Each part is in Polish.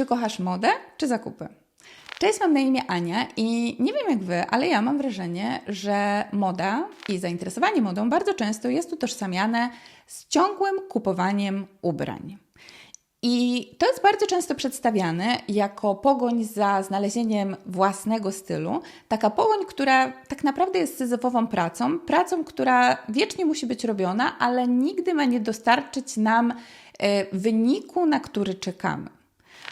Czy kochasz modę, czy zakupy? Cześć, mam na imię Ania i nie wiem jak Wy, ale ja mam wrażenie, że moda i zainteresowanie modą bardzo często jest utożsamiane z ciągłym kupowaniem ubrań. I to jest bardzo często przedstawiane jako pogoń za znalezieniem własnego stylu. Taka pogoń, która tak naprawdę jest syzyfową pracą, pracą, która wiecznie musi być robiona, ale nigdy ma nie dostarczyć nam e, wyniku, na który czekamy.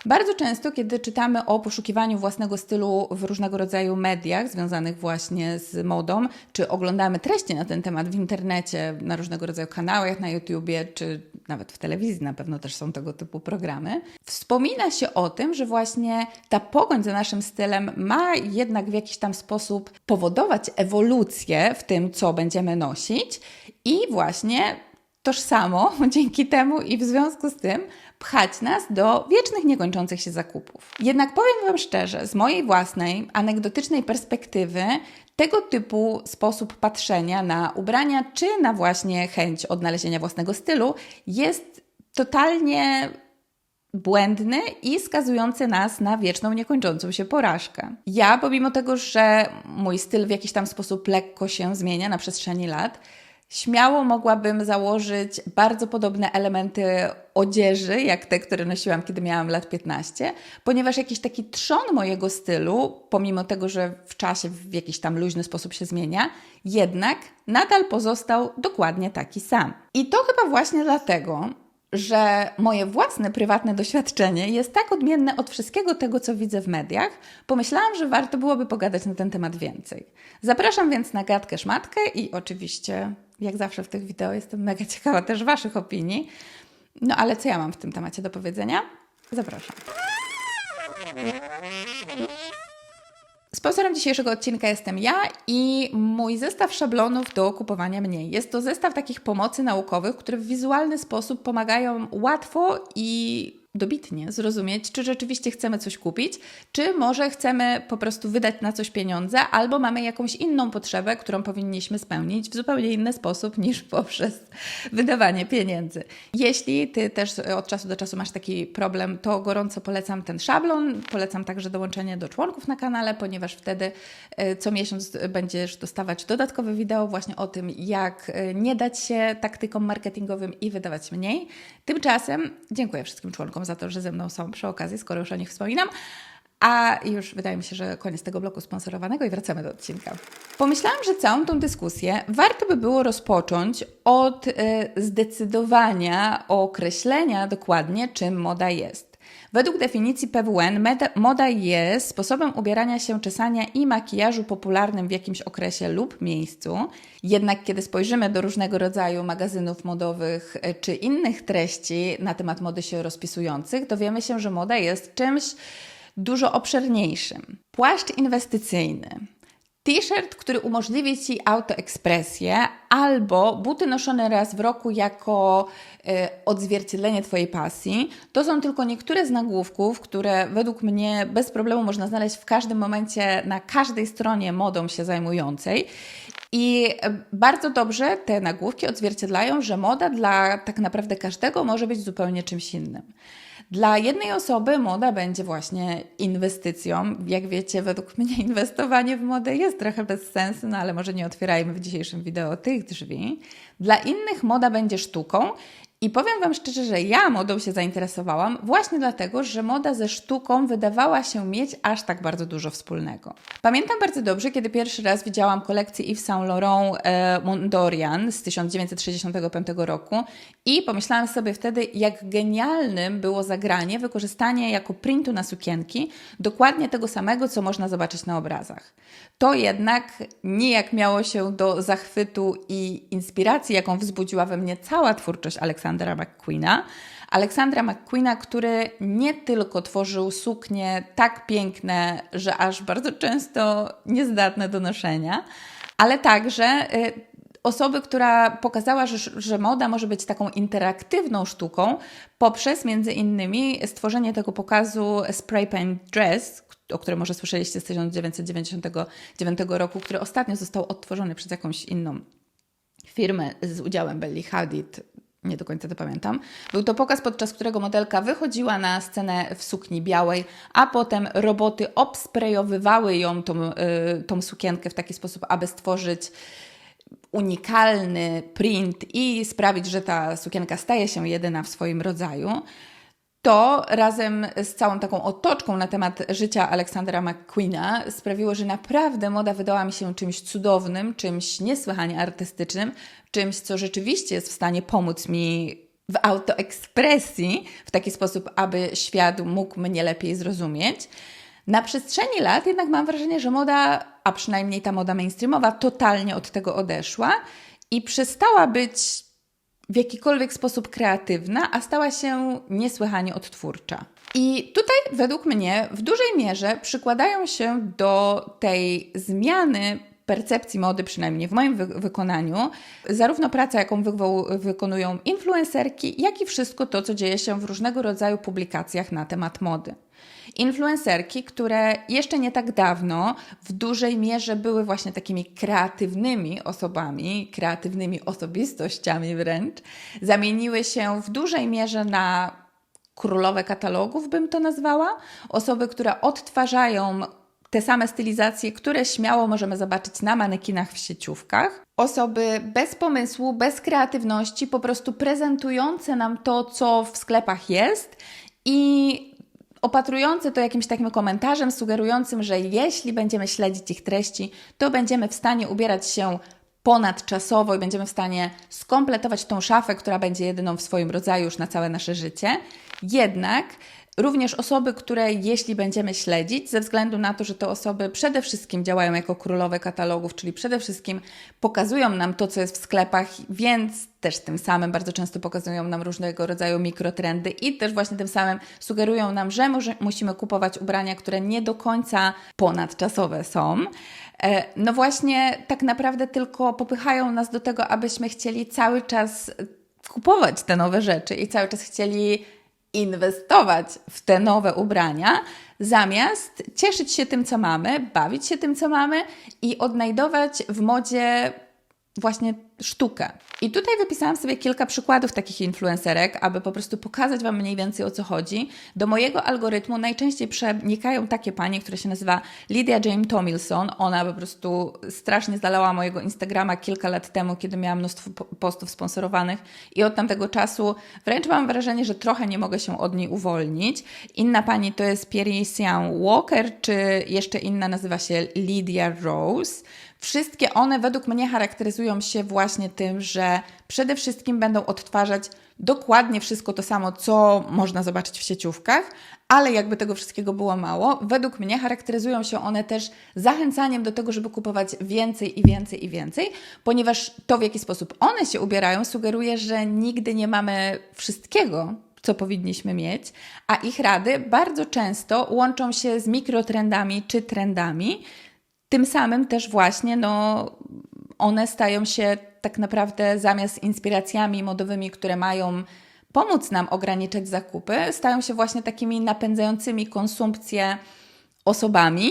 Bardzo często, kiedy czytamy o poszukiwaniu własnego stylu w różnego rodzaju mediach związanych właśnie z modą, czy oglądamy treści na ten temat w internecie, na różnego rodzaju kanałach na YouTubie, czy nawet w telewizji na pewno też są tego typu programy, wspomina się o tym, że właśnie ta pogoń za naszym stylem ma jednak w jakiś tam sposób powodować ewolucję w tym, co będziemy nosić i właśnie tożsamo dzięki temu i w związku z tym pchać nas do wiecznych, niekończących się zakupów. Jednak powiem Wam szczerze, z mojej własnej, anegdotycznej perspektywy, tego typu sposób patrzenia na ubrania, czy na właśnie chęć odnalezienia własnego stylu jest totalnie błędny i skazujący nas na wieczną, niekończącą się porażkę. Ja, pomimo tego, że mój styl w jakiś tam sposób lekko się zmienia na przestrzeni lat, Śmiało mogłabym założyć bardzo podobne elementy odzieży, jak te, które nosiłam, kiedy miałam lat 15, ponieważ jakiś taki trzon mojego stylu, pomimo tego, że w czasie w jakiś tam luźny sposób się zmienia, jednak nadal pozostał dokładnie taki sam. I to chyba właśnie dlatego, że moje własne prywatne doświadczenie jest tak odmienne od wszystkiego tego, co widzę w mediach, pomyślałam, że warto byłoby pogadać na ten temat więcej. Zapraszam więc na gadkę szmatkę i oczywiście jak zawsze w tych wideo jestem mega ciekawa też Waszych opinii. No ale co ja mam w tym temacie do powiedzenia? Zapraszam. Sponsorem dzisiejszego odcinka jestem ja i mój zestaw szablonów do kupowania mniej. Jest to zestaw takich pomocy naukowych, które w wizualny sposób pomagają łatwo i dobitnie zrozumieć, czy rzeczywiście chcemy coś kupić, czy może chcemy po prostu wydać na coś pieniądze, albo mamy jakąś inną potrzebę, którą powinniśmy spełnić w zupełnie inny sposób niż poprzez wydawanie pieniędzy. Jeśli Ty też od czasu do czasu masz taki problem, to gorąco polecam ten szablon. Polecam także dołączenie do członków na kanale, ponieważ wtedy e, co miesiąc będziesz dostawać dodatkowe wideo właśnie o tym, jak e, nie dać się taktykom marketingowym i wydawać mniej. Tymczasem dziękuję wszystkim członkom za to, że ze mną są przy okazji, skoro już o nich wspominam. A już wydaje mi się, że koniec tego bloku sponsorowanego i wracamy do odcinka. Pomyślałam, że całą tą dyskusję warto by było rozpocząć od y, zdecydowania, określenia dokładnie, czym moda jest. Według definicji PWN moda jest sposobem ubierania się, czesania i makijażu popularnym w jakimś okresie lub miejscu. Jednak kiedy spojrzymy do różnego rodzaju magazynów modowych e, czy innych treści na temat mody się rozpisujących, dowiemy się, że moda jest czymś dużo obszerniejszym. Płaszcz inwestycyjny T-shirt, który umożliwi Ci autoekspresję, albo buty noszone raz w roku jako y, odzwierciedlenie Twojej pasji. To są tylko niektóre z nagłówków, które według mnie bez problemu można znaleźć w każdym momencie na każdej stronie modą się zajmującej. I e, bardzo dobrze te nagłówki odzwierciedlają, że moda dla tak naprawdę każdego może być zupełnie czymś innym. Dla jednej osoby moda będzie właśnie inwestycją. Jak wiecie, według mnie inwestowanie w modę jest trochę bez sensu, no ale może nie otwierajmy w dzisiejszym wideo tych drzwi. Dla innych moda będzie sztuką i powiem Wam szczerze, że ja modą się zainteresowałam właśnie dlatego, że moda ze sztuką wydawała się mieć aż tak bardzo dużo wspólnego. Pamiętam bardzo dobrze, kiedy pierwszy raz widziałam kolekcję Yves Saint Laurent e, Mondorian z 1965 roku i pomyślałam sobie wtedy, jak genialnym było zagranie, wykorzystanie jako printu na sukienki dokładnie tego samego, co można zobaczyć na obrazach. To jednak nijak miało się do zachwytu i inspiracji, jaką wzbudziła we mnie cała twórczość Aleksandra McQueena. Aleksandra McQueena, który nie tylko tworzył suknie tak piękne, że aż bardzo często niezdatne do noszenia, ale także y, osoby, która pokazała, że, że moda może być taką interaktywną sztuką poprzez między innymi stworzenie tego pokazu Spray Paint Dress, o którym może słyszeliście z 1999 roku, który ostatnio został odtworzony przez jakąś inną firmę z udziałem Belly Hadid. Nie do końca to pamiętam. Był to pokaz, podczas którego modelka wychodziła na scenę w sukni białej, a potem roboty obsprejowywały ją, tą, yy, tą sukienkę w taki sposób, aby stworzyć unikalny print i sprawić, że ta sukienka staje się jedyna w swoim rodzaju. To razem z całą taką otoczką na temat życia Aleksandra McQueena sprawiło, że naprawdę moda wydała mi się czymś cudownym, czymś niesłychanie artystycznym, czymś, co rzeczywiście jest w stanie pomóc mi w autoekspresji w taki sposób, aby świat mógł mnie lepiej zrozumieć. Na przestrzeni lat jednak mam wrażenie, że moda, a przynajmniej ta moda mainstreamowa, totalnie od tego odeszła i przestała być w jakikolwiek sposób kreatywna, a stała się niesłychanie odtwórcza. I tutaj, według mnie, w dużej mierze przykładają się do tej zmiany percepcji mody, przynajmniej w moim wy wykonaniu, zarówno praca, jaką wy wykonują influencerki, jak i wszystko to, co dzieje się w różnego rodzaju publikacjach na temat mody. Influencerki, które jeszcze nie tak dawno w dużej mierze były właśnie takimi kreatywnymi osobami, kreatywnymi osobistościami wręcz, zamieniły się w dużej mierze na królowe katalogów, bym to nazwała. Osoby, które odtwarzają te same stylizacje, które śmiało możemy zobaczyć na manekinach w sieciówkach. Osoby bez pomysłu, bez kreatywności, po prostu prezentujące nam to, co w sklepach jest i opatrujące to jakimś takim komentarzem sugerującym, że jeśli będziemy śledzić ich treści, to będziemy w stanie ubierać się ponadczasowo i będziemy w stanie skompletować tą szafę, która będzie jedyną w swoim rodzaju już na całe nasze życie. Jednak Również osoby, które jeśli będziemy śledzić, ze względu na to, że te osoby przede wszystkim działają jako królowe katalogów, czyli przede wszystkim pokazują nam to, co jest w sklepach, więc też tym samym bardzo często pokazują nam różnego rodzaju mikrotrendy i też właśnie tym samym sugerują nam, że może, musimy kupować ubrania, które nie do końca ponadczasowe są. E, no właśnie, tak naprawdę tylko popychają nas do tego, abyśmy chcieli cały czas kupować te nowe rzeczy i cały czas chcieli inwestować w te nowe ubrania, zamiast cieszyć się tym, co mamy, bawić się tym, co mamy i odnajdować w modzie właśnie sztukę. I tutaj wypisałam sobie kilka przykładów takich influencerek, aby po prostu pokazać Wam mniej więcej o co chodzi. Do mojego algorytmu najczęściej przenikają takie panie, które się nazywa Lydia Jane Tomilson. Ona po prostu strasznie zalała mojego Instagrama kilka lat temu, kiedy miałam mnóstwo postów sponsorowanych i od tamtego czasu wręcz mam wrażenie, że trochę nie mogę się od niej uwolnić. Inna pani to jest Pierisian Walker, czy jeszcze inna nazywa się Lydia Rose. Wszystkie one według mnie charakteryzują się właśnie tym, że przede wszystkim będą odtwarzać dokładnie wszystko to samo, co można zobaczyć w sieciówkach, ale jakby tego wszystkiego było mało, według mnie charakteryzują się one też zachęcaniem do tego, żeby kupować więcej i więcej i więcej, ponieważ to, w jaki sposób one się ubierają, sugeruje, że nigdy nie mamy wszystkiego, co powinniśmy mieć, a ich rady bardzo często łączą się z mikrotrendami czy trendami, tym samym też właśnie no, one stają się tak naprawdę zamiast inspiracjami modowymi, które mają pomóc nam ograniczać zakupy, stają się właśnie takimi napędzającymi konsumpcję osobami.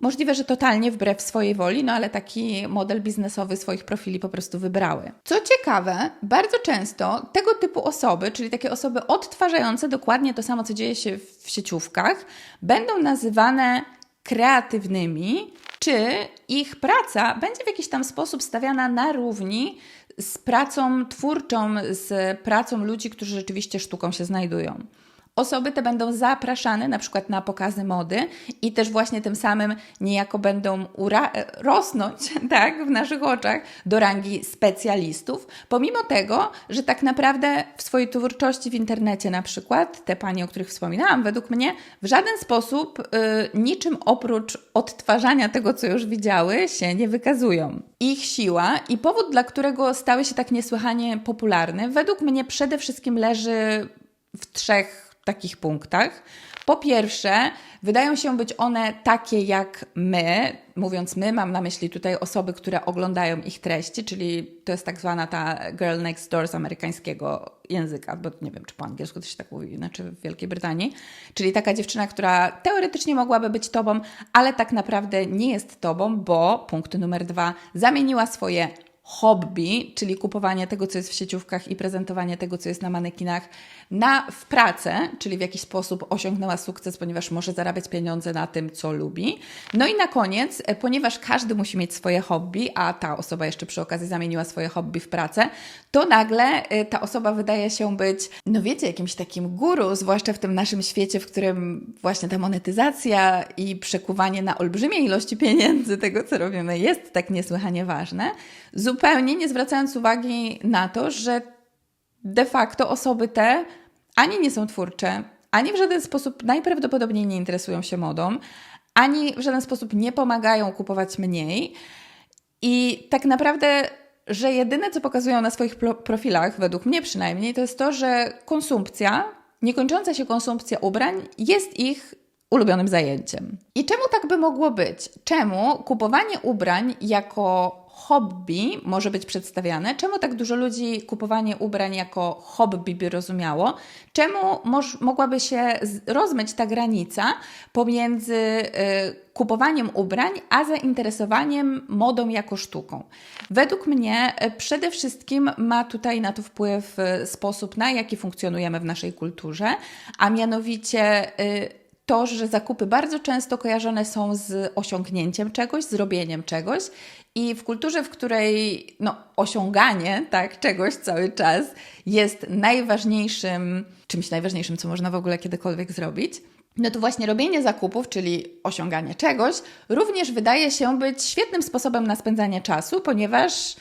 Możliwe, że totalnie wbrew swojej woli, no ale taki model biznesowy swoich profili po prostu wybrały. Co ciekawe, bardzo często tego typu osoby, czyli takie osoby odtwarzające dokładnie to samo, co dzieje się w sieciówkach, będą nazywane kreatywnymi, czy ich praca będzie w jakiś tam sposób stawiana na równi z pracą twórczą, z pracą ludzi, którzy rzeczywiście sztuką się znajdują. Osoby te będą zapraszane na przykład na pokazy mody i też właśnie tym samym niejako będą rosnąć tak, w naszych oczach do rangi specjalistów, pomimo tego, że tak naprawdę w swojej twórczości w internecie na przykład, te panie, o których wspominałam, według mnie w żaden sposób y, niczym oprócz odtwarzania tego, co już widziały, się nie wykazują. Ich siła i powód, dla którego stały się tak niesłychanie popularne, według mnie przede wszystkim leży w trzech takich punktach. Po pierwsze, wydają się być one takie jak my. Mówiąc my, mam na myśli tutaj osoby, które oglądają ich treści, czyli to jest tak zwana ta girl next door z amerykańskiego języka, bo nie wiem, czy po angielsku to się tak mówi, znaczy w Wielkiej Brytanii. Czyli taka dziewczyna, która teoretycznie mogłaby być tobą, ale tak naprawdę nie jest tobą, bo punkt numer dwa, zamieniła swoje hobby, czyli kupowanie tego, co jest w sieciówkach i prezentowanie tego, co jest na manekinach, na, w pracę, czyli w jakiś sposób osiągnęła sukces, ponieważ może zarabiać pieniądze na tym, co lubi. No i na koniec, e, ponieważ każdy musi mieć swoje hobby, a ta osoba jeszcze przy okazji zamieniła swoje hobby w pracę, to nagle e, ta osoba wydaje się być, no wiecie, jakimś takim guru, zwłaszcza w tym naszym świecie, w którym właśnie ta monetyzacja i przekuwanie na olbrzymie ilości pieniędzy tego, co robimy, jest tak niesłychanie ważne zupełnie nie zwracając uwagi na to, że de facto osoby te ani nie są twórcze, ani w żaden sposób najprawdopodobniej nie interesują się modą, ani w żaden sposób nie pomagają kupować mniej. I tak naprawdę, że jedyne co pokazują na swoich profilach, według mnie przynajmniej, to jest to, że konsumpcja, niekończąca się konsumpcja ubrań jest ich ulubionym zajęciem. I czemu tak by mogło być? Czemu kupowanie ubrań jako hobby może być przedstawiane. Czemu tak dużo ludzi kupowanie ubrań jako hobby by rozumiało? Czemu moż, mogłaby się rozmyć ta granica pomiędzy y, kupowaniem ubrań, a zainteresowaniem modą jako sztuką? Według mnie y, przede wszystkim ma tutaj na to wpływ y, sposób, na jaki funkcjonujemy w naszej kulturze, a mianowicie y, to, że zakupy bardzo często kojarzone są z osiągnięciem czegoś, zrobieniem czegoś i w kulturze, w której no, osiąganie tak, czegoś cały czas jest najważniejszym, czymś najważniejszym, co można w ogóle kiedykolwiek zrobić, no to właśnie robienie zakupów, czyli osiąganie czegoś, również wydaje się być świetnym sposobem na spędzanie czasu, ponieważ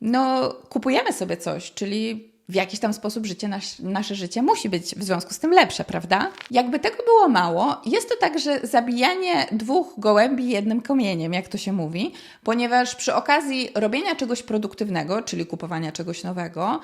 no, kupujemy sobie coś, czyli w jakiś tam sposób życie, nasz, nasze życie musi być w związku z tym lepsze, prawda? Jakby tego było mało, jest to także zabijanie dwóch gołębi jednym kamieniem, jak to się mówi, ponieważ przy okazji robienia czegoś produktywnego, czyli kupowania czegoś nowego,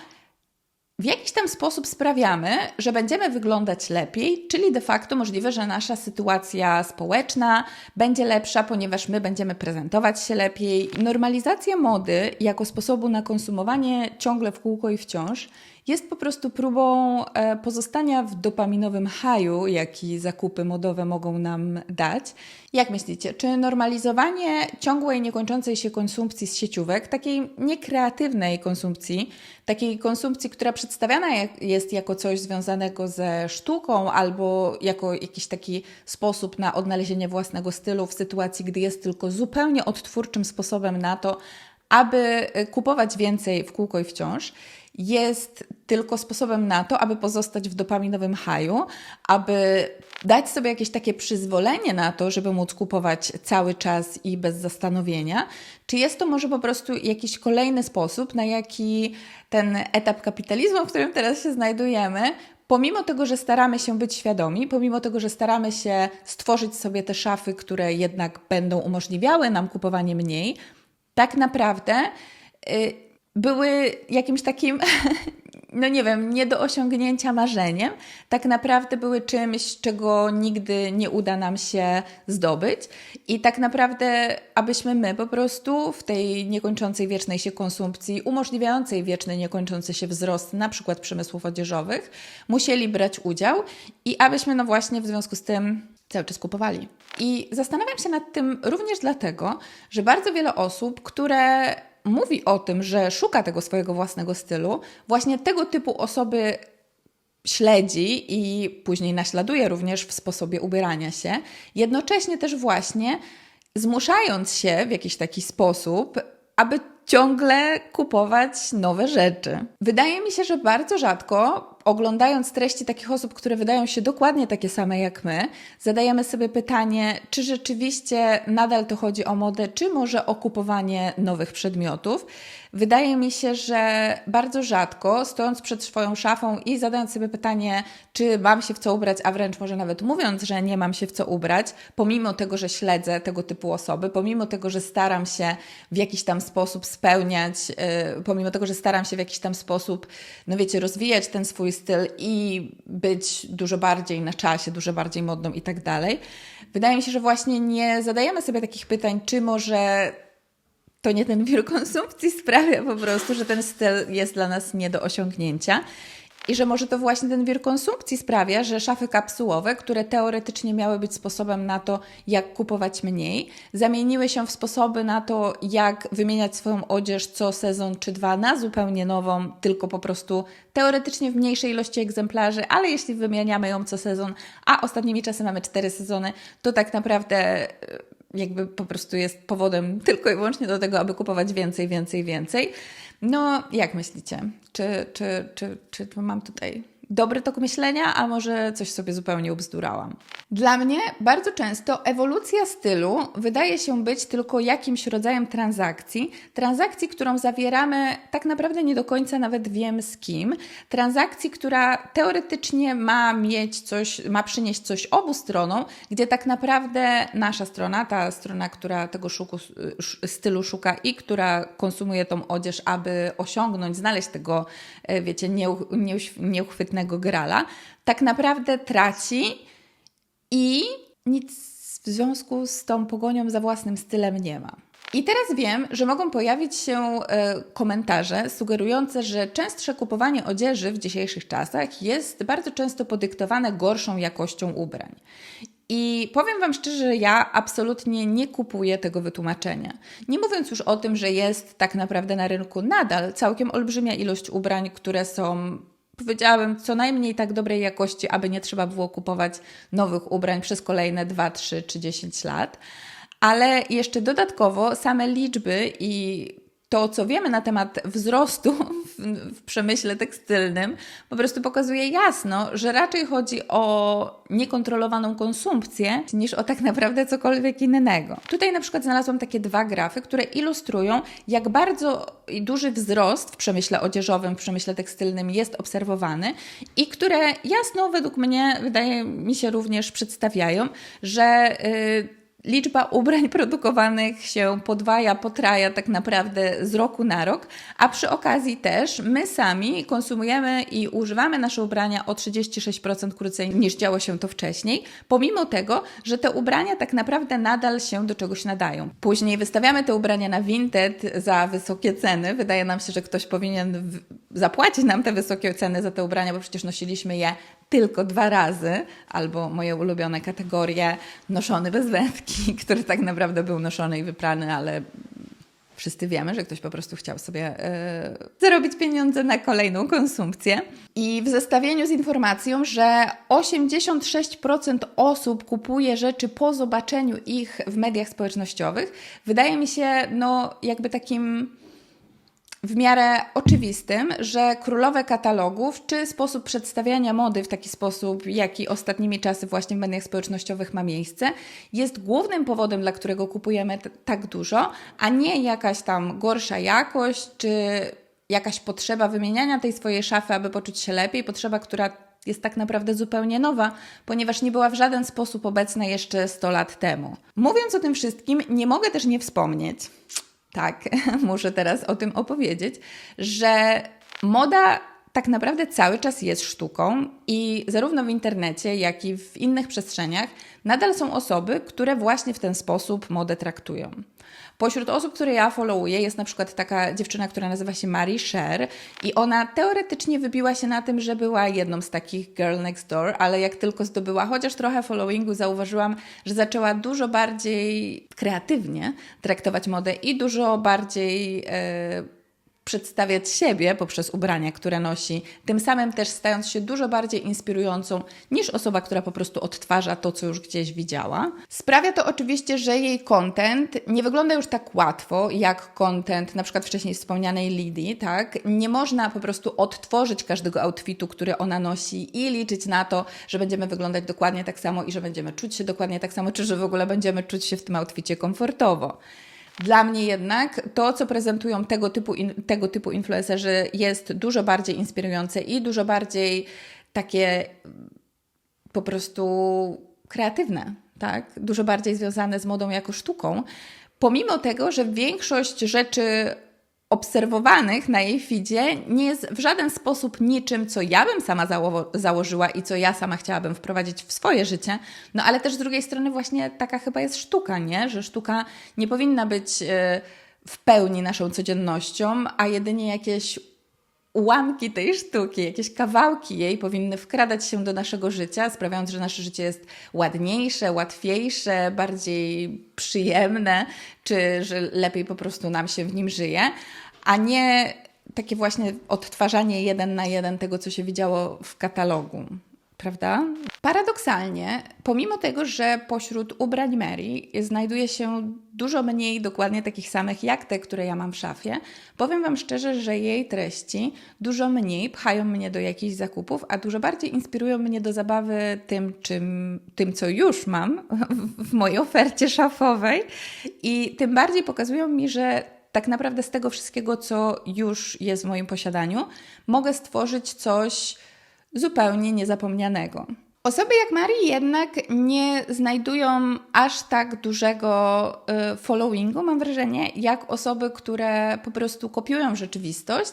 w jakiś tam sposób sprawiamy, że będziemy wyglądać lepiej, czyli de facto możliwe, że nasza sytuacja społeczna będzie lepsza, ponieważ my będziemy prezentować się lepiej. Normalizacja mody jako sposobu na konsumowanie ciągle w kółko i wciąż jest po prostu próbą e, pozostania w dopaminowym haju, jaki zakupy modowe mogą nam dać. Jak myślicie, czy normalizowanie ciągłej, niekończącej się konsumpcji z sieciówek, takiej niekreatywnej konsumpcji, takiej konsumpcji, która przedstawiana jest jako coś związanego ze sztuką albo jako jakiś taki sposób na odnalezienie własnego stylu w sytuacji, gdy jest tylko zupełnie odtwórczym sposobem na to, aby e, kupować więcej w kółko i wciąż, jest tylko sposobem na to, aby pozostać w dopaminowym haju, aby dać sobie jakieś takie przyzwolenie na to, żeby móc kupować cały czas i bez zastanowienia, czy jest to może po prostu jakiś kolejny sposób, na jaki ten etap kapitalizmu, w którym teraz się znajdujemy, pomimo tego, że staramy się być świadomi, pomimo tego, że staramy się stworzyć sobie te szafy, które jednak będą umożliwiały nam kupowanie mniej, tak naprawdę. Yy, były jakimś takim, no nie wiem, nie do osiągnięcia marzeniem, tak naprawdę były czymś, czego nigdy nie uda nam się zdobyć. I tak naprawdę, abyśmy my po prostu w tej niekończącej wiecznej się konsumpcji, umożliwiającej wieczny, niekończący się wzrost, na przykład przemysłów odzieżowych, musieli brać udział i abyśmy, no właśnie, w związku z tym cały czas kupowali. I zastanawiam się nad tym również dlatego, że bardzo wiele osób, które mówi o tym, że szuka tego swojego własnego stylu, właśnie tego typu osoby śledzi i później naśladuje również w sposobie ubierania się, jednocześnie też właśnie zmuszając się w jakiś taki sposób, aby ciągle kupować nowe rzeczy. Wydaje mi się, że bardzo rzadko, oglądając treści takich osób, które wydają się dokładnie takie same jak my, zadajemy sobie pytanie, czy rzeczywiście nadal to chodzi o modę, czy może o kupowanie nowych przedmiotów. Wydaje mi się, że bardzo rzadko, stojąc przed swoją szafą i zadając sobie pytanie, czy mam się w co ubrać, a wręcz może nawet mówiąc, że nie mam się w co ubrać, pomimo tego, że śledzę tego typu osoby, pomimo tego, że staram się w jakiś tam sposób spełniać, yy, pomimo tego, że staram się w jakiś tam sposób, no wiecie, rozwijać ten swój styl i być dużo bardziej na czasie, dużo bardziej modną i tak dalej. Wydaje mi się, że właśnie nie zadajemy sobie takich pytań, czy może to nie ten wir konsumpcji sprawia po prostu, że ten styl jest dla nas nie do osiągnięcia. i że może to właśnie ten wir konsumpcji sprawia, że szafy kapsułowe, które teoretycznie miały być sposobem na to, jak kupować mniej, zamieniły się w sposoby na to, jak wymieniać swoją odzież co sezon czy dwa na zupełnie nową, tylko po prostu teoretycznie w mniejszej ilości egzemplarzy, ale jeśli wymieniamy ją co sezon, a ostatnimi czasy mamy cztery sezony, to tak naprawdę jakby po prostu jest powodem tylko i wyłącznie do tego, aby kupować więcej, więcej, więcej. No, jak myślicie? Czy, czy, czy, czy, mam tutaj dobry tok myślenia, a może coś sobie zupełnie ubzdurałam? Dla mnie bardzo często ewolucja stylu wydaje się być tylko jakimś rodzajem transakcji, transakcji, którą zawieramy tak naprawdę nie do końca nawet wiem z kim, transakcji, która teoretycznie ma mieć coś, ma przynieść coś obu stronom, gdzie tak naprawdę nasza strona, ta strona, która tego szuku, stylu szuka i która konsumuje tą odzież, aby osiągnąć, znaleźć tego, e, wiecie, nieuchwytnego grala, tak naprawdę traci i nic w związku z tą pogonią za własnym stylem nie ma. I teraz wiem, że mogą pojawić się e, komentarze sugerujące, że częstsze kupowanie odzieży w dzisiejszych czasach jest bardzo często podyktowane gorszą jakością ubrań. I powiem Wam szczerze, że ja absolutnie nie kupuję tego wytłumaczenia. Nie mówiąc już o tym, że jest tak naprawdę na rynku nadal całkiem olbrzymia ilość ubrań, które są powiedziałabym, co najmniej tak dobrej jakości, aby nie trzeba było kupować nowych ubrań przez kolejne 2, 3 czy 10 lat. Ale jeszcze dodatkowo same liczby i to, co wiemy na temat wzrostu w, przemyśle tekstylnym, po prostu pokazuje jasno, że raczej chodzi o niekontrolowaną konsumpcję, niż o tak naprawdę cokolwiek innego. Tutaj na przykład znalazłam takie dwa grafy, które ilustrują, jak bardzo duży wzrost w przemyśle odzieżowym, w przemyśle tekstylnym jest obserwowany i które jasno według mnie, wydaje mi się, również przedstawiają, że. Yy, liczba ubrań produkowanych się podwaja, potraja tak naprawdę z roku na rok, a przy okazji też my sami konsumujemy i używamy nasze ubrania o 36% krócej niż działo się to wcześniej, pomimo tego, że te ubrania tak naprawdę nadal się do czegoś nadają. Później wystawiamy te ubrania na Vinted za wysokie ceny. Wydaje nam się, że ktoś powinien zapłacić nam te wysokie ceny za te ubrania, bo przecież nosiliśmy je tylko dwa razy, albo moje ulubione kategorie noszony bez wędki, który tak naprawdę był noszony i wyprany, ale wszyscy wiemy, że ktoś po prostu chciał sobie yy, zarobić pieniądze na kolejną konsumpcję. I w zestawieniu z informacją, że 86% osób kupuje rzeczy po zobaczeniu ich w mediach społecznościowych, wydaje mi się, no, jakby takim w miarę oczywistym, że królowe katalogów czy sposób przedstawiania mody w taki sposób, jaki ostatnimi czasy właśnie w mediach społecznościowych ma miejsce, jest głównym powodem, dla którego kupujemy tak dużo, a nie jakaś tam gorsza jakość czy jakaś potrzeba wymieniania tej swojej szafy, aby poczuć się lepiej, potrzeba, która jest tak naprawdę zupełnie nowa, ponieważ nie była w żaden sposób obecna jeszcze 100 lat temu. Mówiąc o tym wszystkim, nie mogę też nie wspomnieć, tak, muszę teraz o tym opowiedzieć, że moda tak naprawdę cały czas jest sztuką i zarówno w internecie, jak i w innych przestrzeniach nadal są osoby, które właśnie w ten sposób modę traktują. Pośród osób, które ja followuję, jest na przykład taka dziewczyna, która nazywa się Marie Sher i ona teoretycznie wybiła się na tym, że była jedną z takich girl next door, ale jak tylko zdobyła chociaż trochę followingu, zauważyłam, że zaczęła dużo bardziej kreatywnie traktować modę i dużo bardziej. Yy, przedstawiać siebie poprzez ubrania, które nosi, tym samym też stając się dużo bardziej inspirującą niż osoba, która po prostu odtwarza to, co już gdzieś widziała. Sprawia to oczywiście, że jej content nie wygląda już tak łatwo jak content na przykład wcześniej wspomnianej Lidii, tak? Nie można po prostu odtworzyć każdego outfitu, który ona nosi i liczyć na to, że będziemy wyglądać dokładnie tak samo i że będziemy czuć się dokładnie tak samo, czy że w ogóle będziemy czuć się w tym outficie komfortowo. Dla mnie jednak to, co prezentują tego typu, in, tego typu influencerzy, jest dużo bardziej inspirujące i dużo bardziej takie po prostu kreatywne, tak? Dużo bardziej związane z modą jako sztuką. Pomimo tego, że większość rzeczy obserwowanych na jej feedzie nie jest w żaden sposób niczym, co ja bym sama zało założyła i co ja sama chciałabym wprowadzić w swoje życie. No ale też z drugiej strony właśnie taka chyba jest sztuka, nie? Że sztuka nie powinna być yy, w pełni naszą codziennością, a jedynie jakieś ułamki tej sztuki, jakieś kawałki jej powinny wkradać się do naszego życia, sprawiając, że nasze życie jest ładniejsze, łatwiejsze, bardziej przyjemne, czy że lepiej po prostu nam się w nim żyje, a nie takie właśnie odtwarzanie jeden na jeden tego, co się widziało w katalogu prawda? Paradoksalnie, pomimo tego, że pośród ubrań Mary znajduje się dużo mniej dokładnie takich samych jak te, które ja mam w szafie, powiem Wam szczerze, że jej treści dużo mniej pchają mnie do jakichś zakupów, a dużo bardziej inspirują mnie do zabawy tym, czym, tym co już mam w mojej ofercie szafowej i tym bardziej pokazują mi, że tak naprawdę z tego wszystkiego, co już jest w moim posiadaniu, mogę stworzyć coś zupełnie niezapomnianego. Osoby jak Marii jednak nie znajdują aż tak dużego y, followingu, mam wrażenie, jak osoby, które po prostu kopiują rzeczywistość.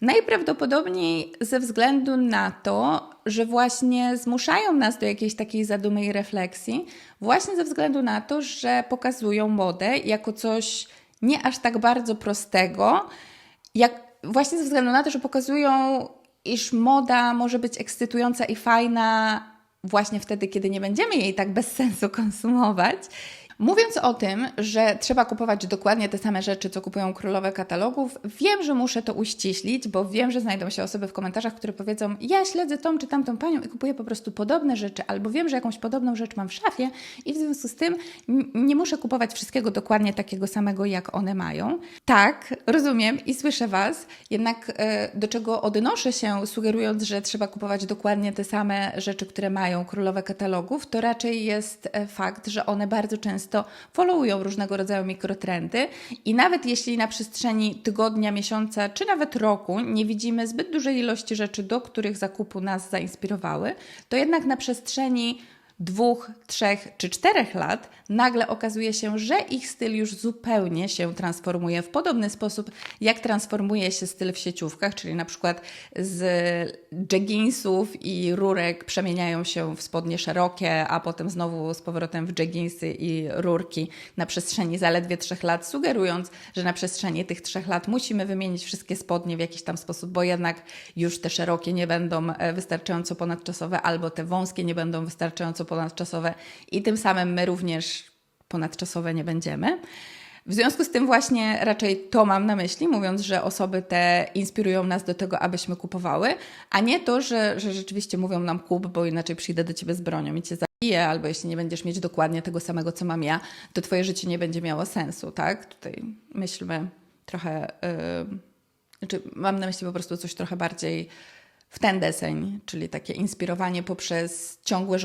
Najprawdopodobniej ze względu na to, że właśnie zmuszają nas do jakiejś takiej zadumy i refleksji, właśnie ze względu na to, że pokazują modę jako coś nie aż tak bardzo prostego, jak właśnie ze względu na to, że pokazują iż moda może być ekscytująca i fajna właśnie wtedy, kiedy nie będziemy jej tak bez sensu konsumować Mówiąc o tym, że trzeba kupować dokładnie te same rzeczy, co kupują królowe katalogów, wiem, że muszę to uściślić, bo wiem, że znajdą się osoby w komentarzach, które powiedzą: Ja śledzę tą czy tamtą panią i kupuję po prostu podobne rzeczy, albo wiem, że jakąś podobną rzecz mam w szafie i w związku z tym nie muszę kupować wszystkiego dokładnie takiego samego, jak one mają. Tak, rozumiem i słyszę Was, jednak e, do czego odnoszę się, sugerując, że trzeba kupować dokładnie te same rzeczy, które mają królowe katalogów, to raczej jest e, fakt, że one bardzo często często followują różnego rodzaju mikrotrendy i nawet jeśli na przestrzeni tygodnia, miesiąca czy nawet roku nie widzimy zbyt dużej ilości rzeczy, do których zakupu nas zainspirowały, to jednak na przestrzeni dwóch, trzech czy czterech lat nagle okazuje się, że ich styl już zupełnie się transformuje w podobny sposób, jak transformuje się styl w sieciówkach, czyli na przykład z jeggingsów i rurek przemieniają się w spodnie szerokie, a potem znowu z powrotem w jeggingsy i rurki na przestrzeni zaledwie trzech lat, sugerując, że na przestrzeni tych trzech lat musimy wymienić wszystkie spodnie w jakiś tam sposób, bo jednak już te szerokie nie będą e, wystarczająco ponadczasowe, albo te wąskie nie będą wystarczająco ponadczasowe i tym samym my również ponadczasowe nie będziemy. W związku z tym właśnie raczej to mam na myśli, mówiąc, że osoby te inspirują nas do tego, abyśmy kupowały, a nie to, że, że rzeczywiście mówią nam kup, bo inaczej przyjdę do Ciebie z bronią i Cię zabiję, albo jeśli nie będziesz mieć dokładnie tego samego, co mam ja, to Twoje życie nie będzie miało sensu, tak? Tutaj myślmy trochę, yy, znaczy mam na myśli po prostu coś trochę bardziej w ten deseń, czyli takie inspirowanie poprzez ciągłe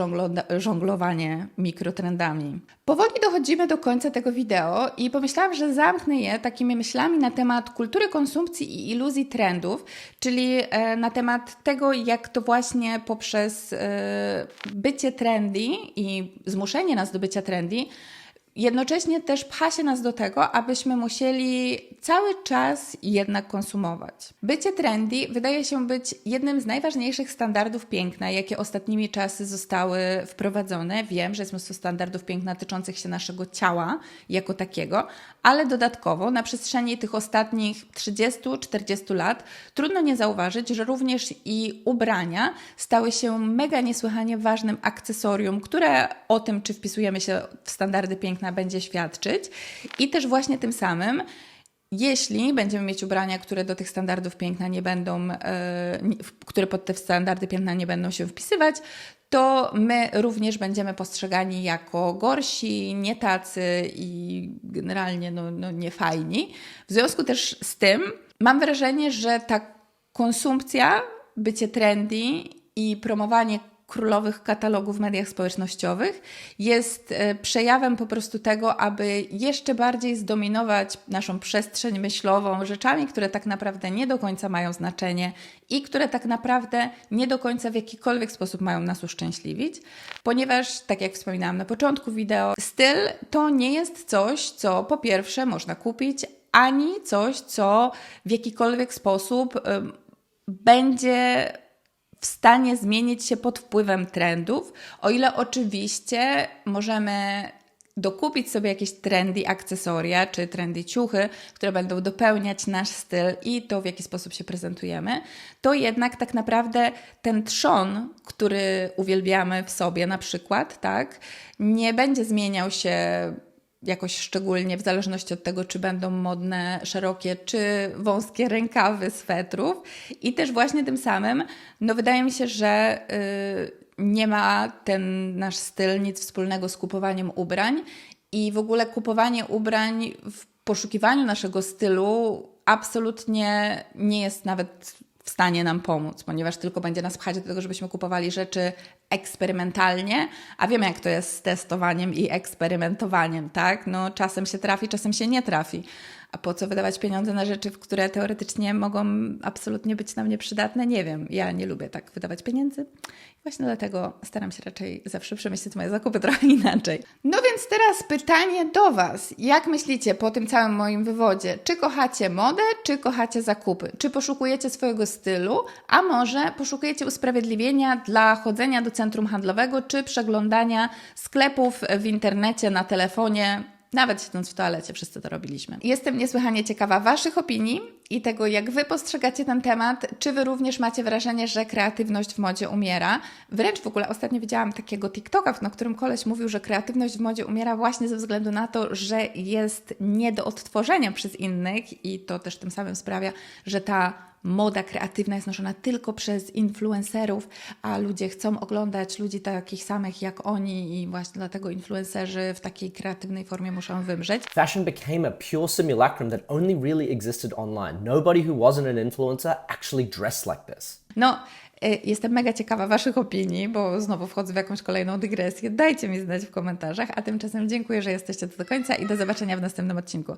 żonglowanie mikrotrendami. Powoli dochodzimy do końca tego wideo i pomyślałam, że zamknę je takimi myślami na temat kultury konsumpcji i iluzji trendów, czyli e, na temat tego, jak to właśnie poprzez e, bycie trendy i zmuszenie nas do bycia trendy jednocześnie też pcha się nas do tego, abyśmy musieli cały czas jednak konsumować. Bycie trendy wydaje się być jednym z najważniejszych standardów piękna, jakie ostatnimi czasy zostały wprowadzone. Wiem, że jest mnóstwo standardów piękna tyczących się naszego ciała jako takiego, ale dodatkowo na przestrzeni tych ostatnich 30-40 lat trudno nie zauważyć, że również i ubrania stały się mega niesłychanie ważnym akcesorium, które o tym, czy wpisujemy się w standardy piękna, będzie świadczyć. I też właśnie tym samym jeśli będziemy mieć ubrania, które do tych standardów piękna nie będą, e, które pod te standardy piękna nie będą się wpisywać, to my również będziemy postrzegani jako gorsi, nie tacy i generalnie no, no nie fajni. W związku też z tym mam wrażenie, że ta konsumpcja, bycie trendy i promowanie królowych katalogów w mediach społecznościowych jest e, przejawem po prostu tego, aby jeszcze bardziej zdominować naszą przestrzeń myślową rzeczami, które tak naprawdę nie do końca mają znaczenie i które tak naprawdę nie do końca w jakikolwiek sposób mają nas uszczęśliwić, ponieważ, tak jak wspominałam na początku wideo, styl to nie jest coś, co po pierwsze można kupić, ani coś, co w jakikolwiek sposób będzie w stanie zmienić się pod wpływem trendów, o ile oczywiście możemy dokupić sobie jakieś trendy akcesoria czy trendy ciuchy, które będą dopełniać nasz styl i to, w jaki sposób się prezentujemy, to jednak tak naprawdę ten trzon, który uwielbiamy w sobie na przykład, tak, nie będzie zmieniał się jakoś szczególnie w zależności od tego, czy będą modne, szerokie, czy wąskie rękawy swetrów. I też właśnie tym samym, no wydaje mi się, że yy, nie ma ten nasz styl nic wspólnego z kupowaniem ubrań i w ogóle kupowanie ubrań w poszukiwaniu naszego stylu absolutnie nie jest nawet w stanie nam pomóc, ponieważ tylko będzie nas pchać do tego, żebyśmy kupowali rzeczy eksperymentalnie, a wiemy jak to jest z testowaniem i eksperymentowaniem, tak? No czasem się trafi, czasem się nie trafi. A po co wydawać pieniądze na rzeczy, które teoretycznie mogą absolutnie być nam nieprzydatne? Nie wiem. Ja nie lubię tak wydawać pieniędzy. Właśnie dlatego staram się raczej zawsze przemyśleć moje zakupy trochę inaczej. No więc teraz pytanie do Was. Jak myślicie po tym całym moim wywodzie? Czy kochacie modę, czy kochacie zakupy? Czy poszukujecie swojego stylu, a może poszukujecie usprawiedliwienia dla chodzenia do centrum handlowego, czy przeglądania sklepów w internecie, na telefonie, nawet siedząc w toalecie, wszyscy to robiliśmy. Jestem niesłychanie ciekawa Waszych opinii i tego, jak Wy postrzegacie ten temat. Czy Wy również macie wrażenie, że kreatywność w modzie umiera? Wręcz w ogóle ostatnio widziałam takiego TikToka, na którym koleś mówił, że kreatywność w modzie umiera właśnie ze względu na to, że jest nie do odtworzenia przez innych i to też tym samym sprawia, że ta moda kreatywna jest noszona tylko przez influencerów, a ludzie chcą oglądać ludzi takich samych jak oni i właśnie dlatego influencerzy w takiej kreatywnej formie muszą wymrzeć. Fashion became a pure simulacrum that only really existed online. Nobody who wasn't an influencer actually dressed like this. No, y, jestem mega ciekawa Waszych opinii, bo znowu wchodzę w jakąś kolejną dygresję. Dajcie mi znać w komentarzach, a tymczasem dziękuję, że jesteście tu do końca i do zobaczenia w następnym odcinku.